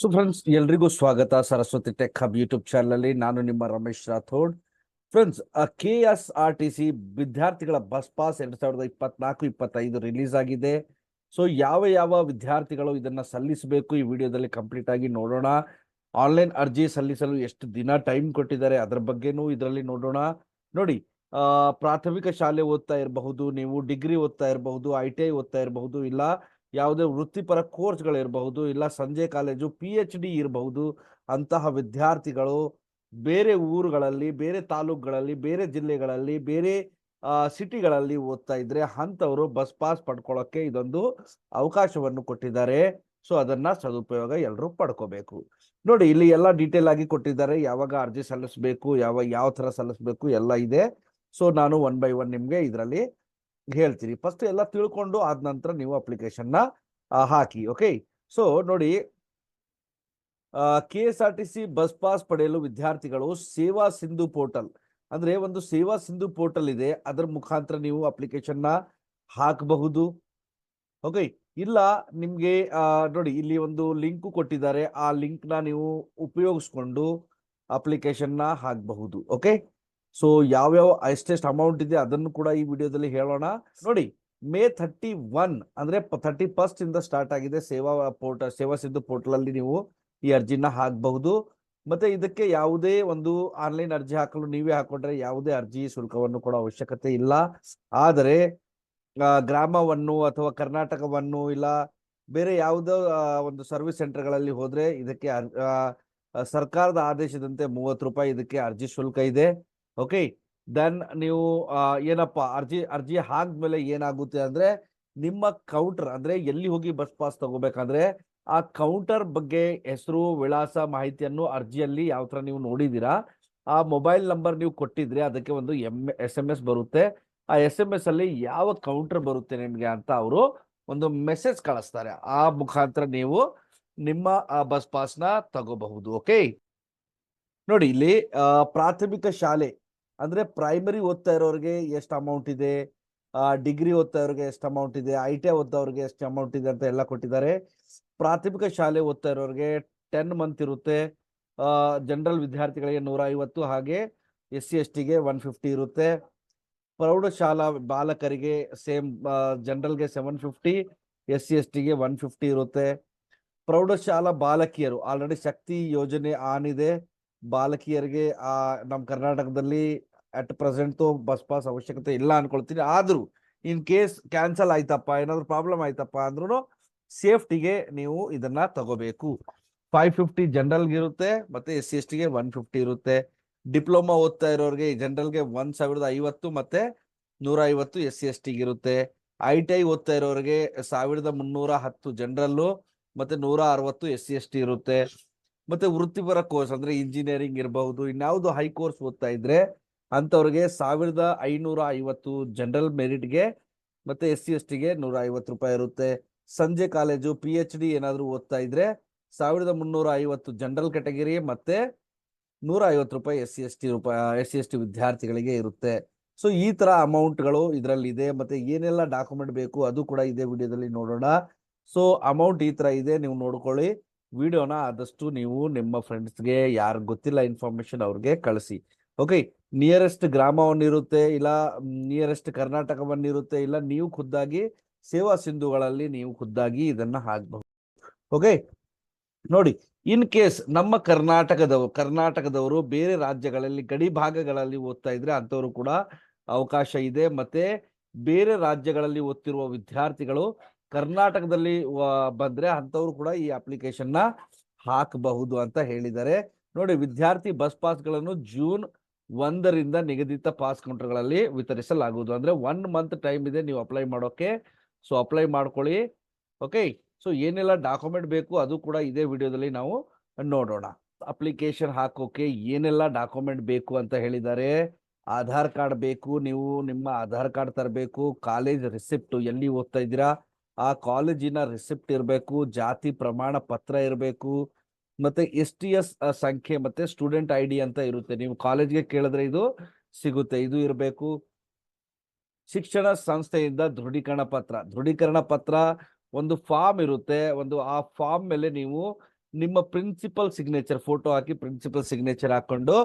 So friends ಎಲ್ರಿಗೂ ಸ್ವಾಗತ. Saraswati Tech Hub YouTube channel ಅಲ್ಲಿ ನಾನು ನಿಮ್ಮ Ramesh Rathod. Friends K S R T C ವಿದ್ಯಾರ್ಥಿಗಳ ಬಸ್ ಪಾಸ್ ಎರಡ್ ಸಾವಿರದ ಇಪ್ಪತ್ನಾಲ್ಕು, ಇಪ್ಪತ್ತೈದು ರಿಲೀಸ್ ಆಗಿದೆ. ಸೊ ಯಾವ ಯಾವ ವಿದ್ಯಾರ್ಥಿಗಳು ಇದನ್ನ ಸಲ್ಲಿಸಬೇಕು ಈ ವಿಡಿಯೋದಲ್ಲಿ ಕಂಪ್ಲೀಟ್ ಆಗಿ ನೋಡೋಣ. ಆನ್ಲೈನ್ ಅರ್ಜಿ ಸಲ್ಲಿಸಲು ಎಷ್ಟು ದಿನ ಟೈಮ್ ಕೊಟ್ಟಿದ್ದಾರೆ ಅದರ ಬಗ್ಗೆನೂ ಇದರಲ್ಲಿ ನೋಡೋಣ. ನೋಡಿ ಪ್ರಾಥಮಿಕ ಶಾಲೆ ಓದ್ತಾ ಇರಬಹುದು, ನೀವು ಡಿಗ್ರಿ ಓದ್ತಾ ಇರಬಹುದು ಐ ಟಿ ಐ ಓದ್ತಾ ಇರಬಹುದು, ಇಲ್ಲ. ಯಾವುದೇ ವೃತ್ತಿಪರ ಕೋರ್ಸ್ಗಳಿರಬಹುದು, ಇಲ್ಲ ಸಂಜೆ ಕಾಲೇಜು ಪಿ ಎಚ್ ಡಿ ಇರಬಹುದು, ಅಂತಹ ವಿದ್ಯಾರ್ಥಿಗಳು ಬೇರೆ ಊರುಗಳಲ್ಲಿ, ಬೇರೆ ತಾಲೂಕುಗಳಲ್ಲಿ, ಬೇರೆ ಜಿಲ್ಲೆಗಳಲ್ಲಿ, ಬೇರೆ ಸಿಟಿಗಳಲ್ಲಿ ಓದ್ತಾ ಇದ್ರೆ ಅಂಥವರು ಬಸ್ ಪಾಸ್ ಪಡ್ಕೊಳ್ಳೋಕ್ಕೆ ಇದೊಂದು ಅವಕಾಶವನ್ನು ಕೊಟ್ಟಿದ್ದಾರೆ. ಸೊ, ಅದನ್ನ ಸದುಪಯೋಗ ಎಲ್ಲರೂ ಪಡ್ಕೋಬೇಕು. ನೋಡಿ, ಇಲ್ಲಿ ಎಲ್ಲ ಡೀಟೇಲ್ ಆಗಿ ಕೊಟ್ಟಿದ್ದಾರೆ. ಯಾವಾಗ ಅರ್ಜಿ ಸಲ್ಲಿಸಬೇಕು, ಯಾವ ಯಾವ ಥರ ಸಲ್ಲಿಸಬೇಕು ಎಲ್ಲ ಇದೆ. ಸೊ, ನಾನು ಒನ್ ಬೈ ಒನ್ ನಿಮಗೆ ಇದರಲ್ಲಿ ಹೇಳ್ತೀನಿ ಫಸ್ಟ್ ಎಲ್ಲ ತಿಳ್ಕೊಂಡು ಆದ ನಂತರ ನೀವು ಅಪ್ಲಿಕೇಶನ್ನ ಹಾಕಿ ಓಕೆ ಸೊ ನೋಡಿ K S R T C bus pass ಪಡೆಯಲು ವಿದ್ಯಾರ್ಥಿಗಳು ಸೇವಾ ಸಿಂಧು ಪೋರ್ಟಲ್ ಅಂದ್ರೆ ಒಂದು ಸೇವಾ ಸಿಂಧು ಪೋರ್ಟಲ್ ಇದೆ. ಅದರ ಮುಖಾಂತರ ನೀವು ಅಪ್ಲಿಕೇಶನ್ನ ಹಾಕಬಹುದು. ಓಕೆ ಇಲ್ಲ, ನಿಮ್ಗೆ ನೋಡಿ, ಇಲ್ಲಿ ಒಂದು ಲಿಂಕ್ ಕೊಟ್ಟಿದ್ದಾರೆ. ಆ ಲಿಂಕ್ನ ನೀವು ಉಪಯೋಗಿಸ್ಕೊಂಡು ಅಪ್ಲಿಕೇಶನ್ನ ಹಾಕಬಹುದು ಓಕೆ ಸೊ ಯಾವ್ಯಾವ ಎಷ್ಟೆಷ್ಟು ಅಮೌಂಟ್ ಇದೆ ಅದನ್ನು ಕೂಡ ಈ ವಿಡಿಯೋದಲ್ಲಿ ಹೇಳೋಣ. ನೋಡಿ ಮೇ ಥರ್ಟಿ ಒನ್ ಅಂದ್ರೆ ಥರ್ಟಿ ಫಸ್ಟ್ ಇಂದ ಸ್ಟಾರ್ಟ್ ಆಗಿದೆ ಸೇವಾ ಪೋರ್ಟಲ್ ಸೇವಾ ಸಿಂಧು ಪೋರ್ಟಲ್ ಅಲ್ಲಿ ನೀವು ಈ ಅರ್ಜಿನ ಹಾಕಬಹುದು. ಮತ್ತೆ ಇದಕ್ಕೆ ಯಾವುದೇ ಒಂದು ಆನ್ಲೈನ್ ಅರ್ಜಿ ಹಾಕಲು ನೀವೇ ಹಾಕೊಂಡ್ರೆ ಯಾವುದೇ ಅರ್ಜಿ ಶುಲ್ಕವನ್ನು ಕೂಡ ಅವಶ್ಯಕತೆ ಇಲ್ಲ. ಆದರೆ ಗ್ರಾಮವನ್ನು ಅಥವಾ ಕರ್ನಾಟಕವನ್ನು ಇಲ್ಲ, ಬೇರೆ ಯಾವುದೋ ಒಂದು ಸರ್ವಿಸ್ ಸೆಂಟರ್ಗಳಲ್ಲಿ ಹೋದ್ರೆ ಇದಕ್ಕೆ ಸರ್ಕಾರದ ಆದೇಶದಂತೆ ಮೂವತ್ತು ರೂಪಾಯಿ ಇದಕ್ಕೆ ಅರ್ಜಿ ಶುಲ್ಕ ಇದೆ. ಓಕೆ ದೆನ್ ನೀವು ಏನಪ್ಪ, ಅರ್ಜಿ ಅರ್ಜಿ ಹಾಕಿದ್ಮೇಲೆ ಏನಾಗುತ್ತೆ ಅಂದ್ರೆ, ನಿಮ್ಮ ಕೌಂಟರ್ ಅಂದ್ರೆ ಎಲ್ಲಿ ಹೋಗಿ ಬಸ್ ಪಾಸ್ ತಗೋಬೇಕಂದ್ರೆ, ಆ ಕೌಂಟರ್ ಬಗ್ಗೆ ಹೆಸರು, ವಿಳಾಸ ಮಾಹಿತಿಯನ್ನು ಅರ್ಜಿಯಲ್ಲಿ ಯಾವ ತರ ನೀವು ನೋಡಿದೀರಾ ಆ ಮೊಬೈಲ್ ನಂಬರ್ ನೀವು ಕೊಟ್ಟಿದ್ರೆ ಅದಕ್ಕೆ ಒಂದು ಎಂ ಎಸ್ ಬರುತ್ತೆ. ಆ ಎಸ್ ಎಂ ಎಸ್ ಅಲ್ಲಿ ಯಾವ ಕೌಂಟರ್ ಬರುತ್ತೆ ನಿಮ್ಗೆ ಅಂತ ಅವರು ಒಂದು ಮೆಸೇಜ್ ಕಳಿಸ್ತಾರೆ. ಆ ಮುಖಾಂತರ ನೀವು ನಿಮ್ಮ, ಆ ಬಸ್ ಪಾಸ್ನ ತಗೋಬಹುದು ಓಕೆ ನೋಡಿ, ಇಲ್ಲಿ ಪ್ರಾಥಮಿಕ ಶಾಲೆ ಅಂದ್ರೆ ಪ್ರೈಮರಿ ಓದ್ತಾ ಇರೋರಿಗೆ ಎಷ್ಟು ಅಮೌಂಟ್ ಇದೆ? ಡಿಗ್ರಿ ಓದ್ತಾ ಇರೋರಿಗೆ ಎಷ್ಟು ಅಮೌಂಟ್ ಇದೆ? ಐ ಟಿ ಐ ಎಷ್ಟು ಅಮೌಂಟ್ ಇದೆ ಅಂತ ಎಲ್ಲ ಕೊಟ್ಟಿದ್ದಾರೆ. ಪ್ರಾಥಮಿಕ ಶಾಲೆ ಓದ್ತಾ ಇರೋರಿಗೆ ಟೆನ್ ಮಂತ್ ಇರುತ್ತೆ. ಜನರಲ್ ವಿದ್ಯಾರ್ಥಿಗಳಿಗೆ ನೂರ ಐವತ್ತು ಹಾಗೆ ಎಸ್ ಸಿ ಎಸ್ ಟಿಗೆ ಒನ್ ಫಿಫ್ಟಿ ಇರುತ್ತೆ. ಪ್ರೌಢಶಾಲಾ ಬಾಲಕರಿಗೆ same ಜನರಲ್ಗೆ seven fifty S C S ಟಿಗೆ ಒನ್ ಫಿಫ್ಟಿ ಇರುತ್ತೆ. ಪ್ರೌಢಶಾಲಾ ಬಾಲಕಿಯರು ಆಲ್ರೆಡಿ ಶಕ್ತಿ ಯೋಜನೆ ಆನ್ ಇದೆ. ಬಾಲಕಿಯರಿಗೆ, ಆ ನಮ್ಮ ಕರ್ನಾಟಕದಲ್ಲಿ ಅಟ್ ಪ್ರೆಸೆಂಟ್ ತೋ ಬಸ್ ಪಾಸ್ ಅವಶ್ಯಕತೆ ಇಲ್ಲ ಅನ್ಕೊಳ್ತೀನಿ. ಆದ್ರೂ ಇನ್ ಕೇಸ್ ಕ್ಯಾನ್ಸಲ್ ಆಯ್ತಪ್ಪ, ಏನಾದ್ರು ಪ್ರಾಬ್ಲಮ್ ಆಯ್ತಪ್ಪ ಅಂದ್ರೂ ಸೇಫ್ಟಿಗೆ ನೀವು ಇದನ್ನ ತಗೋಬೇಕು. ಫೈವ್ ಫಿಫ್ಟಿ ಜನರಲ್ಗೆ ಇರುತ್ತೆ, ಮತ್ತೆ ಎಸ್ ಸಿ ಎಸ್ ಟಿಗೆ ಒನ್ ಫಿಫ್ಟಿ ಇರುತ್ತೆ. ಡಿಪ್ಲೊಮಾ ಓದ್ತಾ ಇರೋರಿಗೆ ಜನರಲ್ಗೆ ಒಂದ್ ಸಾವಿರದ ಐವತ್ತು ಮತ್ತೆ ನೂರ ಐವತ್ತು ಎಸ್ ಸಿ ಎಸ್ ಟಿಗೆ ಇರುತ್ತೆ. ಐ ಟಿ ಐ ಓದ್ತಾ ಇರೋರಿಗೆ ಸಾವಿರದ ಮುನ್ನೂರ ಹತ್ತು ಜನರಲ್ಲು ಮತ್ತೆ ನೂರ ಅರವತ್ತು ಎಸ್ ಸಿ ಎಸ್ ಟಿ ಇರುತ್ತೆ. ಮತ್ತೆ ವೃತ್ತಿಪರ ಕೋರ್ಸ್ ಅಂದ್ರೆ ಇಂಜಿನಿಯರಿಂಗ್ ಇರಬಹುದು, ಇನ್ಯಾವುದು ಹೈ ಕೋರ್ಸ್ ಓದ್ತಾ ಇದ್ರೆ ಅಂತವ್ರಿಗೆ ಸಾವಿರದ ಐನೂರ ಐವತ್ತು ಜನರಲ್ ಮೆರಿಟ್ಗೆ ಮತ್ತೆ ಎಸ್ ಸಿ ಎಸ್ ಟಿಗೆ ನೂರ ಐವತ್ತು ರೂಪಾಯಿ ಇರುತ್ತೆ. ಸಂಜೆ ಕಾಲೇಜು ಪಿ ಎಚ್ ಡಿ ಏನಾದರೂ ಓದ್ತಾ ಇದ್ರೆ ಸಾವಿರದ ಮುನ್ನೂರ ಐವತ್ತು ಜನರಲ್ ಕ್ಯಾಟಗರಿ ಮತ್ತೆ ನೂರ ಐವತ್ತು ರೂಪಾಯಿ ಎಸ್ ಸಿ ಎಸ್ ಟಿ ರೂಪಾಯಿ ಎಸ್ ಸಿ ಎಸ್ ಟಿ ವಿದ್ಯಾರ್ಥಿಗಳಿಗೆ ಇರುತ್ತೆ. ಸೊ, ಈ ತರ ಅಮೌಂಟ್ಗಳು ಇದರಲ್ಲಿ ಇದೆ ಮತ್ತೆ ಏನೆಲ್ಲ ಡಾಕ್ಯುಮೆಂಟ್ ಬೇಕು ಅದು ಕೂಡ ಇದೇ ವಿಡಿಯೋದಲ್ಲಿ ನೋಡೋಣ. ಸೊ, ಅಮೌಂಟ್ ಈ ತರ ಇದೆ, ನೀವು ನೋಡ್ಕೊಳ್ಳಿ. ವಿಡಿಯೋನ ಆದಷ್ಟು ನೀವು ನಿಮ್ಮ ಫ್ರೆಂಡ್ಸ್ಗೆ ಯಾರು ಗೊತ್ತಿಲ್ಲ ಇನ್ಫಾರ್ಮೇಶನ್ ಅವ್ರಿಗೆ ಕಳಿಸಿ. ಓಕೆ ನಿಯರೆಸ್ಟ್ ಗ್ರಾಮವನ್ನಿರುತ್ತೆ, ಇಲ್ಲ ನಿಯರೆಸ್ಟ್ ಕರ್ನಾಟಕವನ್ನಿರುತ್ತೆ, ಇಲ್ಲ, ನೀವು ಖುದ್ದಾಗಿ ಸೇವಾ ಸಿಂಧುಗಳಲ್ಲಿ ನೀವು ಖುದ್ದಾಗಿ ಇದನ್ನ ಹಾಕಬಹುದು. ಓಕೆ ನೋಡಿ ಇನ್ ಕೇಸ್ ನಮ್ಮ ಕರ್ನಾಟಕದವರು ಕರ್ನಾಟಕದವರು ಬೇರೆ ರಾಜ್ಯಗಳಲ್ಲಿ, ಗಡಿ ಭಾಗಗಳಲ್ಲಿ ಓದ್ತಾ ಇದ್ರೆ ಅಂಥವ್ರು ಕೂಡ ಅವಕಾಶ ಇದೆ. ಮತ್ತೆ ಬೇರೆ ರಾಜ್ಯಗಳಲ್ಲಿ ಓದ್ತಿರುವ ವಿದ್ಯಾರ್ಥಿಗಳು ಕರ್ನಾಟಕದಲ್ಲಿ ಬಂದ್ರೆ ಅಂಥವ್ರು ಕೂಡ ಈ ಅಪ್ಲಿಕೇಶನ್ನ ಹಾಕಬಹುದು ಅಂತ ಹೇಳಿದ್ದಾರೆ. ನೋಡಿ, ವಿದ್ಯಾರ್ಥಿ ಬಸ್ ಪಾಸ್ಗಳನ್ನು ಜೂನ್ ಒಂದರಿಂದ ನಿಗದಿತ ಪಾಸ್ ಕೌಂಟರ್ಗಳಲ್ಲಿ ವಿತರಿಸಲಾಗುವುದು. ಅಂದರೆ ಒನ್ ಮಂತ್ ಟೈಮ್ ಇದೆ ನೀವು ಅಪ್ಲೈ ಮಾಡೋಕ್ಕೆ ಸೊ ಅಪ್ಲೈ ಮಾಡ್ಕೊಳ್ಳಿ. ಓಕೆ ಸೊ ಏನೆಲ್ಲ ಡಾಕ್ಯುಮೆಂಟ್ ಬೇಕು ಅದು ಕೂಡ ಇದೇ ವಿಡಿಯೋದಲ್ಲಿ ನಾವು ನೋಡೋಣ. ಅಪ್ಲಿಕೇಶನ್ ಹಾಕೋಕೆ ಏನೆಲ್ಲ ಡಾಕ್ಯುಮೆಂಟ್ ಬೇಕು ಅಂತ ಹೇಳಿದ್ದಾರೆ. ಆಧಾರ್ ಕಾರ್ಡ್ ಬೇಕು, ನೀವು ನಿಮ್ಮ ಆಧಾರ್ ಕಾರ್ಡ್ ತರಬೇಕು ಕಾಲೇಜ್ ರಿಸಿಪ್ಟು ಎಲ್ಲಿ ಓದ್ತಾ ಇದ್ದೀರಾ? ಆ ಕಾಲೇಜಿನ ರಿಸಿಪ್ಟ್ ಇರಬೇಕು, ಜಾತಿ ಪ್ರಮಾಣ ಪತ್ರ ಇರಬೇಕು ಮತ್ತೆ ಎಸ್ ಟಿ ಎಸ್ ಸಂಖ್ಯೆ ಮತ್ತೆ ಸ್ಟೂಡೆಂಟ್ ಐ ಡಿ ಅಂತ ಇರುತ್ತೆ. ನೀವು ಕಾಲೇಜ್ಗೆ ಕೇಳಿದ್ರೆ ಇದು ಸಿಗುತ್ತೆ. ಇದು ಇರಬೇಕು. ಶಿಕ್ಷಣ ಸಂಸ್ಥೆಯಿಂದ ದೃಢೀಕರಣ ಪತ್ರ. ದೃಢೀಕರಣ ಪತ್ರ ಒಂದು ಫಾರ್ಮ್ ಇರುತ್ತೆ. ಒಂದು ಆ ಫಾರ್ಮ್ ಮೇಲೆ ನೀವು ನಿಮ್ಮ ಪ್ರಿನ್ಸಿಪಲ್ ಸಿಗ್ನೇಚರ್ ಫೋಟೋ ಹಾಕಿ ಪ್ರಿನ್ಸಿಪಲ್ ಸಿಗ್ನೇಚರ್ ಹಾಕೊಂಡು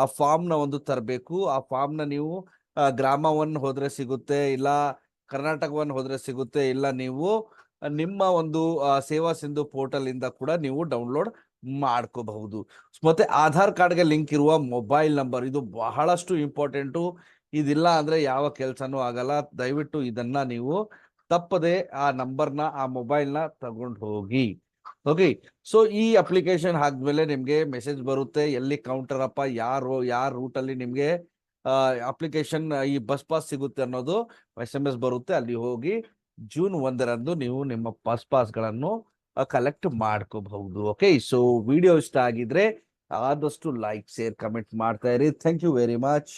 ಆ ಫಾರ್ಮ್ನ ಒಂದು ತರಬೇಕು. ಆ ಫಾರ್ಮ್ನ ನೀವು ಗ್ರಾಮ ಒನ್ ಹೋದ್ರೆ ಸಿಗುತ್ತೆ, ಇಲ್ಲ ಕರ್ನಾಟಕ ಒನ್ ಹೋದ್ರೆ ಸಿಗುತ್ತೆ, ಇಲ್ಲ ನೀವು ನಿಮ್ಮ ಒಂದು ಸೇವಾ ಸಿಂಧು ಪೋರ್ಟಲ್ ಇಂದ ಕೂಡ ನೀವು ಡೌನ್ಲೋಡ್ ಮಾಡ್ಕೋಬಹುದು. ಮತ್ತೆ ಆಧಾರ್ ಕಾರ್ಡ್ಗೆ ಲಿಂಕ್ ಇರುವ ಮೊಬೈಲ್ ನಂಬರ್, ಇದು ಬಹಳಷ್ಟು ಇಂಪಾರ್ಟೆಂಟು. ಇದಿಲ್ಲ ಅಂದ್ರೆ ಯಾವ ಕೆಲಸನೂ ಆಗಲ್ಲ. ದಯವಿಟ್ಟು ಇದನ್ನ ನೀವು ತಪ್ಪದೆ ಆ ನಂಬರ್ನ, ಆ ಮೊಬೈಲ್ನ ತಗೊಂಡು ಹೋಗಿ. ಓಕೆ? ಸೊ, ಈ ಅಪ್ಲಿಕೇಶನ್ ಹಾಕಿದ್ಮೇಲೆ ನಿಮ್ಗೆ ಮೆಸೇಜ್ ಬರುತ್ತೆ. ಎಲ್ಲಿ ಕೌಂಟರ್ ಅಪ್ಪ, ಯಾರು, ಯಾರ ರೂಟಲ್ಲಿ ನಿಮ್ಗೆ ಅಪ್ಲಿಕೇಶನ್, ಈ ಬಸ್ ಪಾಸ್ ಸಿಗುತ್ತೆ ಅನ್ನೋದು ಎಸ್ ಎಂ ಎಸ್ ಬರುತ್ತೆ. ಅಲ್ಲಿ ಹೋಗಿ ಜೂನ್ ಒಂದರಂದು ನೀವು ನಿಮ್ಮ ಬಸ್ ಪಾಸ್ಗಳನ್ನು ಕಲೆಕ್ಟ್ ಮಾಡ್ಕೋಬಹುದು. ಓಕೆ ಸೊ ವಿಡಿಯೋ ಇಷ್ಟ ಆಗಿದ್ರೆ ಆದಷ್ಟು ಲೈಕ್ ಶೇರ್ ಕಮೆಂಟ್ ಮಾಡ್ತಾ ಇರಿ. Thank you very much